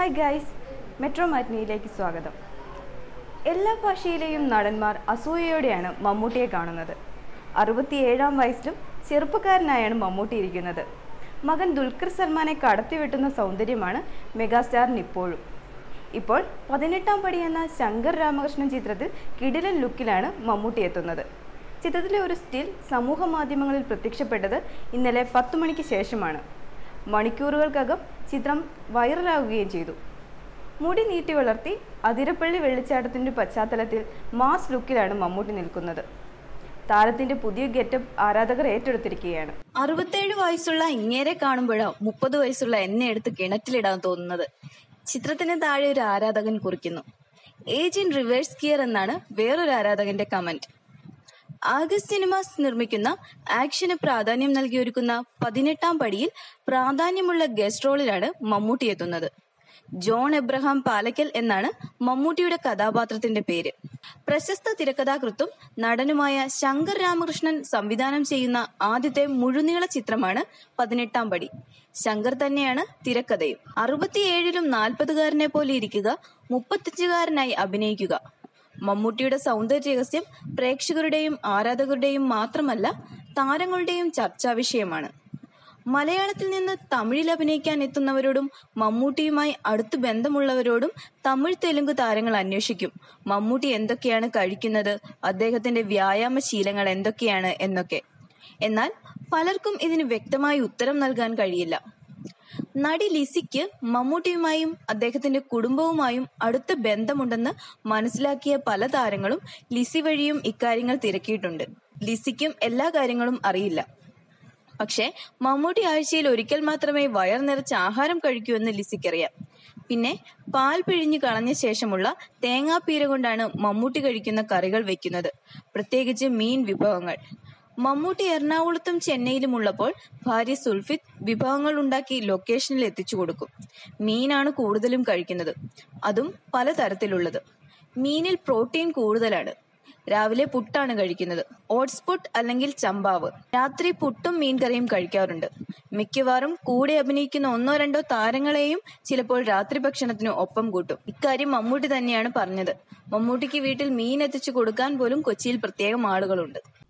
Hi guys metro മാറ്റിനിയിലേക്ക് സ്വാഗതം. എല്ലാ ഭാഷയിലെയും നടന്മാർ അസൂയയോടെയാണ് മമ്മൂട്ടിയെ കാണുന്നത്. അറുപത്തിയേഴാം വയസ്സിലും ചെറുപ്പക്കാരനായാണ് മമ്മൂട്ടി ഇരിക്കുന്നത്. മകൻ ദുൽഖർ സൽമാനെ കടത്തിവെട്ടുന്ന സൗന്ദര്യമാണ് മെഗാസ്റ്റാറിന് ഇപ്പോഴും. ഇപ്പോൾ പതിനെട്ടാം പടി എന്ന ശങ്കർ രാമകൃഷ്ണൻ ചിത്രത്തിൽ കിടിലൻ ലുക്കിലാണ് മമ്മൂട്ടി എത്തുന്നത്. ചിത്രത്തിലെ ഒരു സ്റ്റിൽ സമൂഹ മാധ്യമങ്ങളിൽ പ്രത്യക്ഷപ്പെട്ടത് ഇന്നലെ പത്തു മണിക്ക് ശേഷമാണ്. മണിക്കൂറുകൾക്കകം ചിത്രം വൈറലാവുകയും ചെയ്തു. മുടി നീട്ടി വളർത്തി അതിരപ്പള്ളി വെള്ളിച്ചാട്ടത്തിന്റെ പശ്ചാത്തലത്തിൽ മാസ് ലുക്കിലാണ് മമ്മൂട്ടി നിൽക്കുന്നത്. താരത്തിന്റെ പുതിയ ഗെറ്റപ്പ് ആരാധകർ ഏറ്റെടുത്തിരിക്കുകയാണ്. അറുപത്തേഴ് വയസ്സുള്ള ഇങ്ങേരെ കാണുമ്പോഴോ മുപ്പത് വയസ്സുള്ള എന്നെ എടുത്ത് കിണറ്റിലിടാൻ തോന്നുന്നത് ചിത്രത്തിന് താഴെ ഒരു ആരാധകൻ കുറിക്കുന്നു. ഏജ് ഇൻ റിവേഴ്സ് ഗിയർ എന്നാണ് വേറൊരു ആരാധകന്റെ കമന്റ്. ആഗസ്റ്റ് സിനിമാസ് നിർമ്മിക്കുന്ന ആക്ഷന് പ്രാധാന്യം നൽകി ഒരുക്കുന്ന പതിനെട്ടാം പടിയിൽ പ്രാധാന്യമുള്ള ഗസ്റ്റ് റോളിലാണ് മമ്മൂട്ടി എത്തുന്നത്. ജോൺ എബ്രഹാം പാലക്കൽ എന്നാണ് മമ്മൂട്ടിയുടെ കഥാപാത്രത്തിന്റെ പേര്. പ്രശസ്ത തിരക്കഥാകൃത്തും നടനുമായ ശങ്കർ രാമകൃഷ്ണൻ സംവിധാനം ചെയ്യുന്ന ആദ്യത്തെ മുഴുനീള ചിത്രമാണ് പതിനെട്ടാം പടി. ശങ്കർ തന്നെയാണ് തിരക്കഥയും. അറുപത്തിയേഴിലും നാൽപ്പതുകാരനെ പോലെ ഇരിക്കുക മുപ്പത്തിയഞ്ചുകാരനായി അഭിനയിക്കുക. മമ്മൂട്ടിയുടെ സൗന്ദര്യ രഹസ്യം പ്രേക്ഷകരുടെയും ആരാധകരുടെയും മാത്രമല്ല താരങ്ങളുടെയും ചർച്ചാ വിഷയമാണ്. മലയാളത്തിൽ നിന്ന് തമിഴിൽ അഭിനയിക്കാൻ എത്തുന്നവരോടും മമ്മൂട്ടിയുമായി അടുത്ത് ബന്ധമുള്ളവരോടും തമിഴ് തെലുങ്ക് താരങ്ങൾ അന്വേഷിക്കും. മമ്മൂട്ടി എന്തൊക്കെയാണ് കഴിക്കുന്നത്? അദ്ദേഹത്തിന്റെ വ്യായാമ ശീലങ്ങൾ എന്തൊക്കെയാണ് എന്നൊക്കെ. എന്നാൽ പലർക്കും ഇതിന് വ്യക്തമായി ഉത്തരം നൽകാൻ കഴിയില്ല. നടി ലിസിക്ക് മമ്മൂട്ടിയുമായും അദ്ദേഹത്തിന്റെ കുടുംബവുമായും അടുത്ത ബന്ധമുണ്ടെന്ന് മനസ്സിലാക്കിയ പല താരങ്ങളും ലിസി വഴിയും ഇക്കാര്യങ്ങൾ തിരക്കിയിട്ടുണ്ട്. ലിസിക്കും എല്ലാ കാര്യങ്ങളും അറിയില്ല. പക്ഷെ മമ്മൂട്ടി ആഴ്ചയിൽ ഒരിക്കൽ മാത്രമേ വയർ നിറച്ച് ആഹാരം കഴിക്കൂ എന്ന് ലിസിക്കറിയാം. പിന്നെ പാൽ പിഴിഞ്ഞു കളഞ്ഞ ശേഷമുള്ള തേങ്ങാപ്പീര കൊണ്ടാണ് മമ്മൂട്ടി കഴിക്കുന്ന കറികൾ വെക്കുന്നത്. പ്രത്യേകിച്ച് മീൻ വിഭവങ്ങൾ. മമ്മൂട്ടി എറണാകുളത്തും ചെന്നൈയിലും ഉള്ളപ്പോൾ ഭാര്യ സുൽഫിത്ത് വിഭവങ്ങൾ ഉണ്ടാക്കി ലൊക്കേഷനിൽ എത്തിച്ചു കൊടുക്കും. മീനാണ് കൂടുതലും കഴിക്കുന്നത്. അതും പലതരത്തിലുള്ളത്. മീനിൽ പ്രോട്ടീൻ കൂടുതലാണ്. രാവിലെ പുട്ടാണ് കഴിക്കുന്നത്. ഓട്സ് പുട്ട് അല്ലെങ്കിൽ ചമ്പാവ്. രാത്രി പുട്ടും മീൻകറിയും കഴിക്കാറുണ്ട്. മിക്കവാറും കൂടെ അഭിനയിക്കുന്ന ഒന്നോ രണ്ടോ താരങ്ങളെയും ചിലപ്പോൾ രാത്രി ഭക്ഷണത്തിന് ഒപ്പം കൂട്ടും. ഇക്കാര്യം മമ്മൂട്ടി തന്നെയാണ് പറഞ്ഞത്. മമ്മൂട്ടിക്ക് വീട്ടിൽ മീൻ എത്തിച്ചു കൊടുക്കാൻ പോലും കൊച്ചിയിൽ പ്രത്യേകം ആളുകളുണ്ട്.